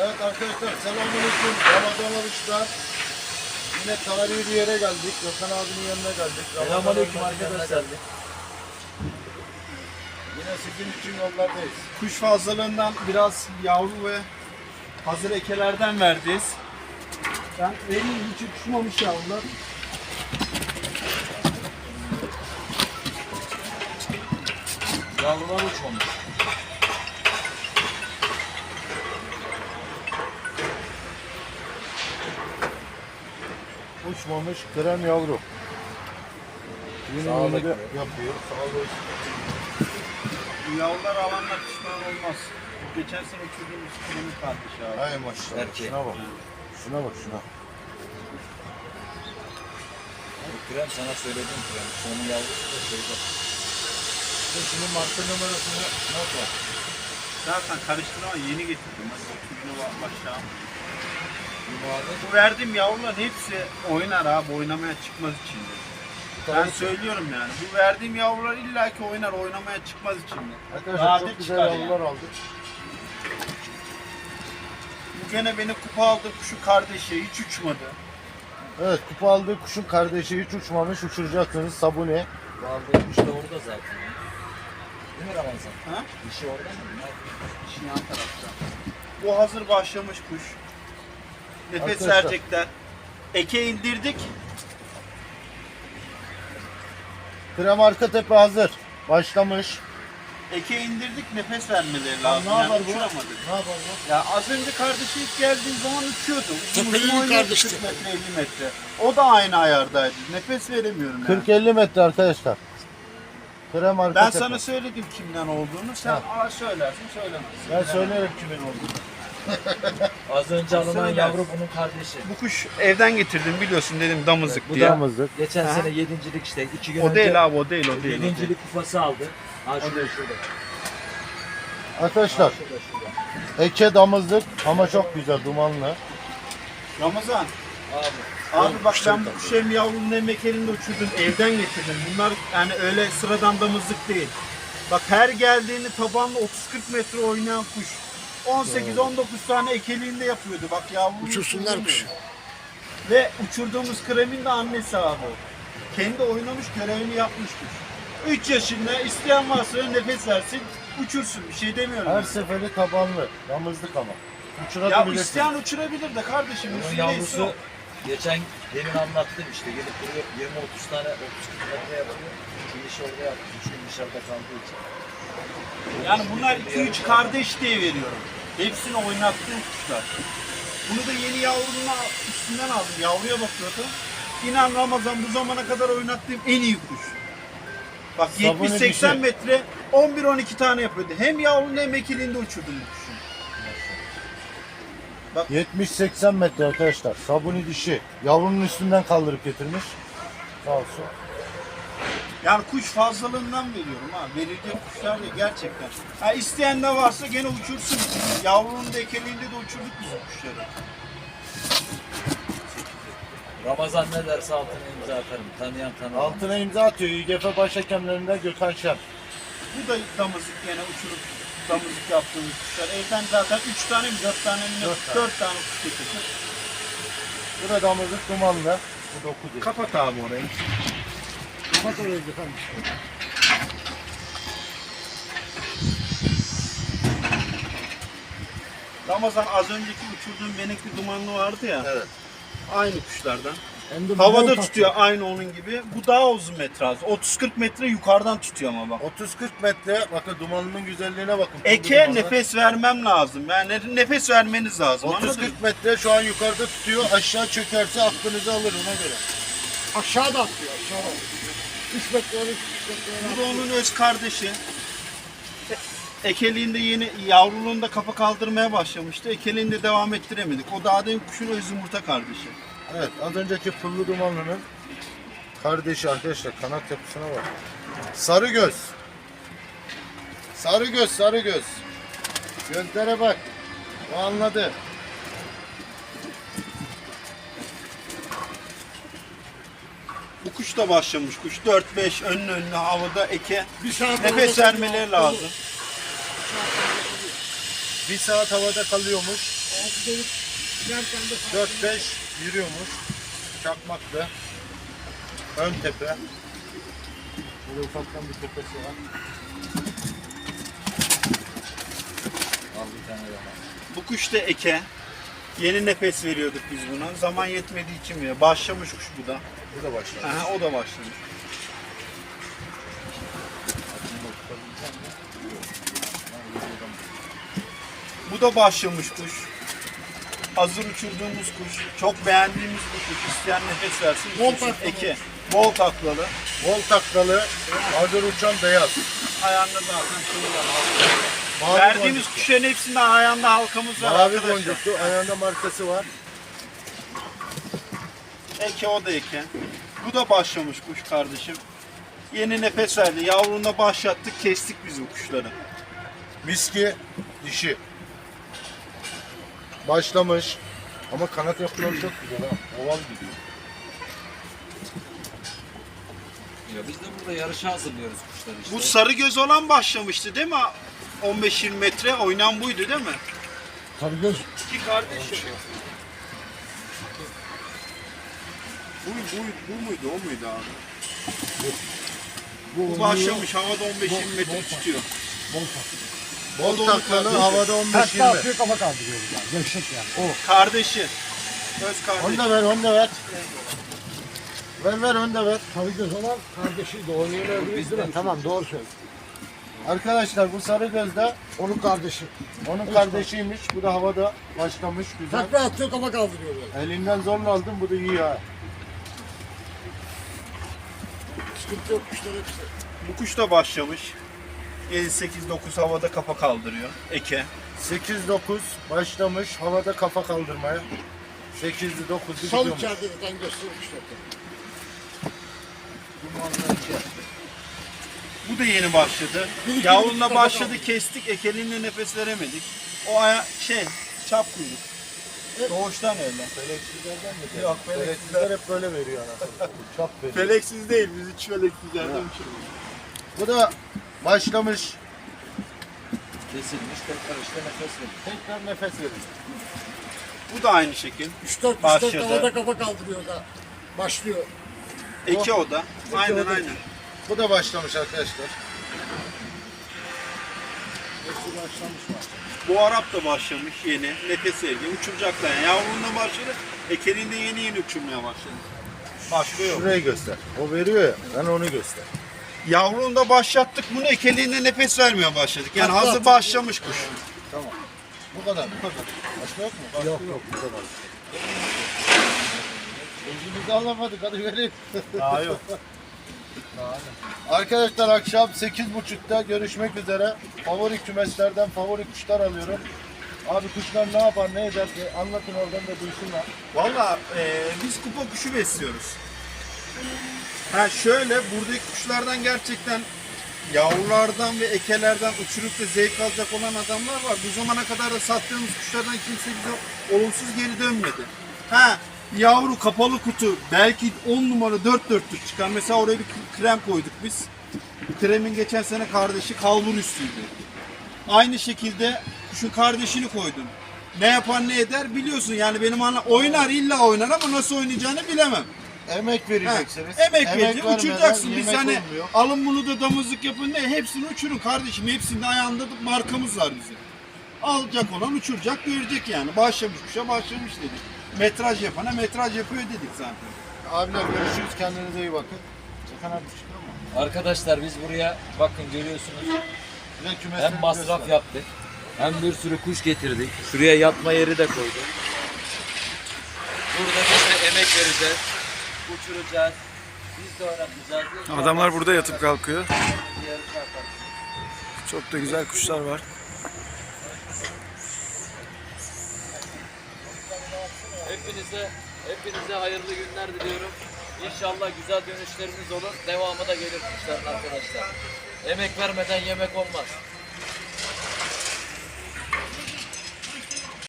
Evet arkadaşlar selamünaleyküm. Ramazan oruçlar. Yine tarihi bir yere geldik. Gökhan abinin yanına geldik. Selamünaleyküm arkadaşlar. geldik. Yine sizin için yollardayız. Kuş fazlalığından biraz yavru ve hazır ekelerden verdiyiz. Ben vereyim hiç uçmamış yavrular. Yavrular uçmamış. Uçmamış krem yavru. Yine Sağ ol onu da Bekir. yapıyor. Sağ olun. Bu yavrular alanlar pişman olmaz. Geçen sene uçurduğumuz kimin kardeşi abi. Hay maşallah. Erkeği. Şuna bak. Şuna bak şuna. Bu krem sana söyledim krem. Sonun yavrusu da şeyde. Şunun marka numarasını not var. Zaten karıştırma yeni getirdim. Ben oturduğunu aşağı. Yuvarlı. Bu verdiğim yavruların hepsi oynar abi oynamaya çıkmaz içinde. Ben söylüyorum yani. Bu verdiğim yavrular illaki oynar oynamaya çıkmaz içinde. Arkadaşlar Adet çok güzel çıkar yani. yavrular aldık. Bu gene beni kupa aldı kuşu kardeşi hiç uçmadı. Evet kupa aldığı kuşun kardeşi hiç uçmamış uçuracaksınız sabuni. Vardı işte orada zaten. Değil mi Ramazan? Ha? İşi orada mı? Ne? İşin yan tarafta. Bu hazır başlamış kuş. Nefes Arkadaşlar. verecekler. Eke indirdik. Krem arka tepe hazır. Başlamış. Eke indirdik nefes vermeleri lazım. ne yapar yani bu? uçuramadık. Ne yapalım? Ya az önce kardeşi ilk geldiği zaman uçuyordu. Tepelinin uzun oynuyordu kardeşi. 40 metre 50 metre. O da aynı ayardaydı. Nefes veremiyorum yani. 40-50 metre arkadaşlar. Krem arka Ben tepe. sana söyledim kimden olduğunu. Sen Ha. aa, söylersin söylemezsin. Ben söylerim kimin olduğunu. Az önce alınan yavru bunun kardeşi. Bu kuş evden getirdim biliyorsun dedim damızlık Bu diye. Damızlık. Geçen Ha. sene yedincilik işte. iki gün O önce değil abi o değil o değil. o değil. Yedincilik kupası aldı. Ha şurada şurada. Arkadaşlar Şurada şurada. eke damızlık ama çok güzel dumanlı. Ramazan Abi. Abi bak ben bu hem yavrunun hem ekelini de uçurdum. Evden getirdim. Bunlar yani öyle sıradan damızlık değil. Bak her geldiğini tabanla 30-40 metre oynayan kuş. 18-19 tane ekeliğinde yapıyordu. Bak yavrunu Uçursunlar uçurdu. kuşu. Ve uçurduğumuz kremin de annesi abi o. Kendi oynamış görevini yapmış kuş. 3 yaşında isteyen varsa nefes versin uçursun. Bir şey demiyorum. Her seferi tabanlı. Damızlık ama. Ya Uçurabilirsin. isteyen uçurabilir de kardeşim. Bunun üstüne ise yavrusu geçen demin anlattım işte gelip duruyor 20-30 tane 30 metre yapıyor. Bir iş orada yaptı. Üç gün dışarıda kaldığı için. Yani bunlar 2-3 kardeş diye veriyorum. Hepsini oynattığım kuşlar. Bunu da yeni yavruna üstünden aldım. Yavruya bakıyordum. İnan Ramazan bu zamana kadar oynattığım en iyi kuş. Bak Sabuni 70-80 dişi. metre 11-12 tane yapıyordu. Hem yavrunu hem ekiliğinde uçurdum bu kuşu. 70-80 metre arkadaşlar. Sabuni dişi. Yavrunun üstünden kaldırıp getirmiş. Sağ olsun. Yani kuş fazlalığından veriyorum ha. Verilecek kuşlar değil gerçekten. Ha isteyen de varsa gene uçursun. Yavrunun da ekeliğinde de uçurduk biz bu kuşları. Ramazan ne derse altına imza atarım. Tanıyan tanır. Altına imza atıyor. İGF başhakemlerinden Gökhan Şen. Bu da damızlık yine uçurup damızlık yaptığımız kuşlar. Evden zaten 3 tane mi 4 tane mi Dört 4 tane. tane, kuş getirdik. Bu da damızlık dumanlı. Bu 9 değil. Kapat abi orayı. Kapat orayı efendim. Ramazan az önceki uçurduğum benekli dumanlı vardı ya. Evet. Aynı kuşlardan. Hem de Havada buraya tutuyor aynı onun gibi. Bu daha uzun metraj. 30-40 metre yukarıdan tutuyor ama bak. 30-40 metre. Bakın dumanının güzelliğine bakın. Eke nefes vermem lazım. Yani nefes vermeniz lazım. anladın mı? 30-40 metre şu an yukarıda tutuyor. Aşağı çökerse aklınızı alır ona göre. Aşağıda atlıyor aşağıda. 3 metre 3 metre. Bu da onun öz kardeşi. Ekeliğinde yeni yavruluğunda kafa kaldırmaya başlamıştı. Ekeliğinde devam ettiremedik. O daha demin kuşun öz yumurta kardeşi. Evet az önceki pullu dumanlının kardeşi arkadaşlar kanat yapısına bak. Sarı göz. Sarı göz, sarı göz. Gözlere bak. O anladı. Kuş da başlamış. Kuş 4-5 önlü önlü havada eke. Bir saat Nefes vermeleri lazım. Bir saat havada kalıyormuş. Altı delik inerken de 4-5 yürüyormuş. Çakmaklı. Ön tepe. Burada ufaktan bir tepesi var. Al bir tane daha. Bu kuş da eke. Yeni nefes veriyorduk biz buna. Zaman yetmediği için mi? Başlamış kuş bu da. Bu da başladı. Aha, o da başlamış. Bu da başlamış kuş. Hazır uçurduğumuz kuş. Çok beğendiğimiz bir kuş. İsteyen nefes versin. Bol taklalı. Eke. Bol taklalı. Bol taklalı, hazır uçan beyaz. Ayağında zaten şeyi var. Mavi Verdiğimiz boncuklu. kuşların hepsinde ayağında halkamız var Mavi arkadaşlar. boncuklu, ayağında markası var. Eke o da eke. Bu da başlamış kuş kardeşim. Yeni nefes verdi. Yavrunda başlattık, kestik biz bu kuşları. Miski dişi. Başlamış. Ama kanat yapıları çok güzel ha. Oval gidiyor. Ya biz de burada yarışa hazırlıyoruz kuşları işte. Bu sarı göz olan başlamıştı değil mi? 15-20 metre oynan buydu değil mi? Tabii göz. İki kardeşim. Bu, bu, bu muydu, o muydu abi? Bu başlamış, havada 15-20 metre tutuyor. Bol tak. Bol Bol taklalı, taklalı. havada Takla 15-20. atıyor kafa kaldırıyor yani. Gevşek yani. O. Kardeşi. Göz Onu kardeşi. da ver, onu da ver. Ver ver, onu da ver. Tabii göz olan kardeşi de oynayan öbürü değil mi? Tamam doğru söylüyorsun. Arkadaşlar bu sarı gözde Onun kardeşi. onun kardeşiymiş. Bu da havada başlamış güzel. Takla atıyor kafa kaldırıyor böyle. Elinden zorla aldım. Bu da iyi ha. Sıkıntı yok kuşlar hepsi. Bu kuş da başlamış. 7-8-9 havada kafa kaldırıyor. Eke. 8-9 başlamış havada kafa kaldırmaya. 8'li 9'lu Sol gidiyormuş. içeride zaten göstermişler. Bu da yeni başladı. İki Yavrunla başladı kestik. Ekelinle nefes veremedik. O aya şey çap kuyruk. Doğuştan öyle. Feleksizlerden mi? Yok, Feleksizler hep böyle veriyor anasını. Çap veriyor. Feleksiz değil biz hiç feleksizlerden uçurmuyoruz. Bu da başlamış. Kesilmiş tekrar işte nefes veriyor. Tekrar nefes verin. Bu da aynı şekil. 3-4 Başladı. 3-4 havada kafa kaldırıyor da. Başlıyor. Eke o da. Aynen aynen. Bu da başlamış arkadaşlar. Hepsi başlamış var. Bu Arap da başlamış yeni. Nefes veriyor. Uçuracaklar yani. Yavrunla başladı. Ekelinde yeni yeni uçurmaya başladı. Başka yok. Şurayı göster. O veriyor ya. Ben onu göster. Yavrunda başlattık bunu ekeliğinde nefes vermeye başladık. Yani Takla hazır başlamış kuş. Tamam. Bu kadar. Bu kadar. Başka yok mu? Başka Yok yok bu kadar. Özümüzü anlamadık. Hadi verin. Daha yok. Arkadaşlar akşam 8.30'da görüşmek üzere. Favori kümeslerden favori kuşlar alıyorum. Abi kuşlar ne yapar ne eder diye anlatın oradan da duysunlar. Valla e, biz kupa kuşu besliyoruz. Ha şöyle buradaki kuşlardan gerçekten yavrulardan ve ekelerden uçurup da zevk alacak olan adamlar var. Bu zamana kadar da sattığımız kuşlardan kimse bize olumsuz geri dönmedi. Ha yavru kapalı kutu belki 10 numara 4 dörtlük çıkar. Mesela oraya bir krem koyduk biz. Kremin geçen sene kardeşi kalbur üstüydü. Aynı şekilde kuşun kardeşini koydum. Ne yapar ne eder biliyorsun yani benim anla oynar illa oynar ama nasıl oynayacağını bilemem. Emek vereceksiniz. emek vereceksin vermeden uçuracaksın biz yemek hani olmuyor. alın bunu da damızlık yapın ne hepsini uçurun kardeşim hepsinde ayağında da markamız var bizim. Alacak olan uçuracak görecek yani başlamış kuşa başlamış dedik. Metraj yapana metraj yapıyor dedik zaten. Abiler görüşürüz. Kendinize iyi bakın. Çakan abi çıkıyor mu? Arkadaşlar biz buraya bakın görüyorsunuz Bir de kümesleri hem masraf göster. yaptık hem bir sürü kuş getirdik. Şuraya yatma yeri de koyduk. Burada biz de emek vereceğiz. Uçuracağız. Biz de oynatacağız. Adamlar burada yatıp kalkıyor. Çok da güzel kuşlar var. Hepinize hepinize hayırlı günler diliyorum. İnşallah güzel dönüşleriniz olur. Devamı da gelir kuşların arkadaşlar. Emek vermeden yemek olmaz.